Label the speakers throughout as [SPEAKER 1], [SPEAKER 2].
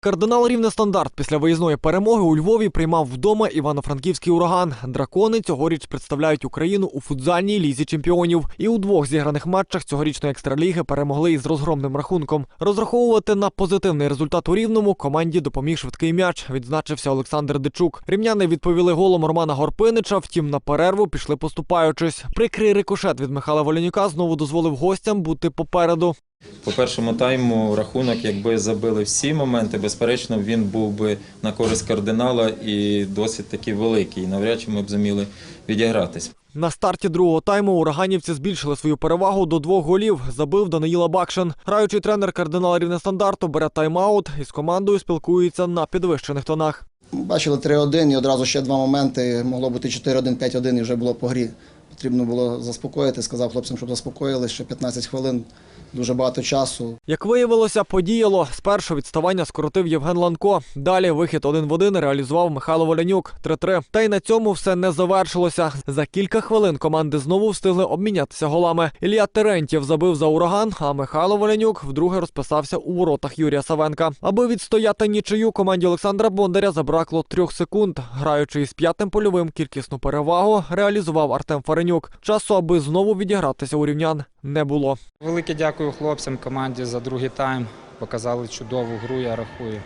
[SPEAKER 1] Кардинал рівне стандарт після виїзної перемоги у Львові приймав вдома івано-франківський ураган. Дракони цьогоріч представляють Україну у футзальній лізі чемпіонів. І у двох зіграних матчах цьогорічної екстраліги перемогли із розгромним рахунком. Розраховувати на позитивний результат у рівному команді допоміг швидкий м'яч. Відзначився Олександр Дичук. Рівняни відповіли голом Романа Горпинича. Втім, на перерву пішли поступаючись. Прикрий рикошет від Михайла Волянюка знову дозволив гостям бути попереду.
[SPEAKER 2] По першому тайму рахунок, якби забили всі моменти, безперечно, він був би на користь кардинала і досить таки великий. Навряд чи ми б зуміли відігратись.
[SPEAKER 1] На старті другого тайму ураганівці збільшили свою перевагу до двох голів. Забив Даниїла Бакшин. Граючий тренер кардинала рівнестандарту бере тайм-аут і з командою спілкується на підвищених тонах.
[SPEAKER 3] Бачили 3-1 і одразу ще два моменти. Могло бути 4-1, 5-1 і вже було по грі. Потрібно було заспокоїти. Сказав хлопцям, щоб заспокоїли. Ще 15 хвилин, дуже багато часу.
[SPEAKER 1] Як виявилося, подіяло. Спершу відставання скоротив Євген Ланко. Далі вихід один в один реалізував Михайло Волянюк 3-3. Та й на цьому все не завершилося. За кілька хвилин команди знову встигли обмінятися голами. Ілля Терентєв забив за ураган, а Михайло Волянюк вдруге розписався у воротах Юрія Савенка. Аби відстояти нічию команді Олександра Бондаря забракло трьох секунд. Граючи із п'ятим польовим кількісну перевагу, реалізував Артем Фаренюк. Часу, аби знову відігратися у рівнян, не було.
[SPEAKER 4] Велике дякую хлопцям команді за другий тайм. Показали чудову гру, я рахую.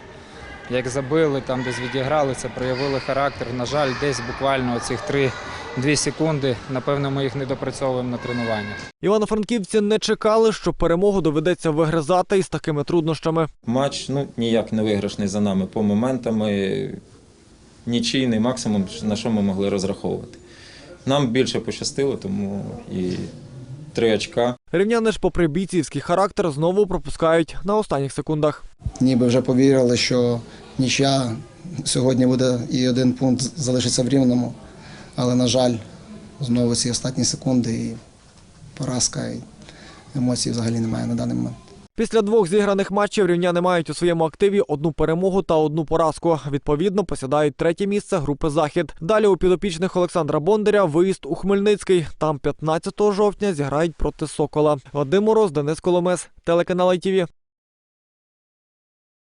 [SPEAKER 4] Як забили, там десь відіграли, це проявили характер. На жаль, десь буквально оцих 3-2 секунди. Напевно, ми їх не допрацьовуємо на тренуваннях.
[SPEAKER 1] Івано-франківці не чекали, що перемогу доведеться вигризати із такими труднощами.
[SPEAKER 2] Матч ну, ніяк не виграшний за нами по моментами. Нічийний максимум, на що ми могли розраховувати. Нам більше пощастило, тому і три очка.
[SPEAKER 1] Рівняни ж, попри бійцівський характер, знову пропускають на останніх секундах.
[SPEAKER 3] Ніби вже повірили, що нічия сьогодні буде і один пункт залишиться в рівному. Але, на жаль, знову ці останні секунди і поразка, і емоцій взагалі немає на даний момент.
[SPEAKER 1] Після двох зіграних матчів рівняни мають у своєму активі одну перемогу та одну поразку. Відповідно, посідають третє місце групи Захід. Далі у підопічних Олександра Бондаря виїзд у Хмельницький. Там 15 жовтня зіграють проти Сокола. Вадим Мороз, Денис Коломес, телеканал ITV.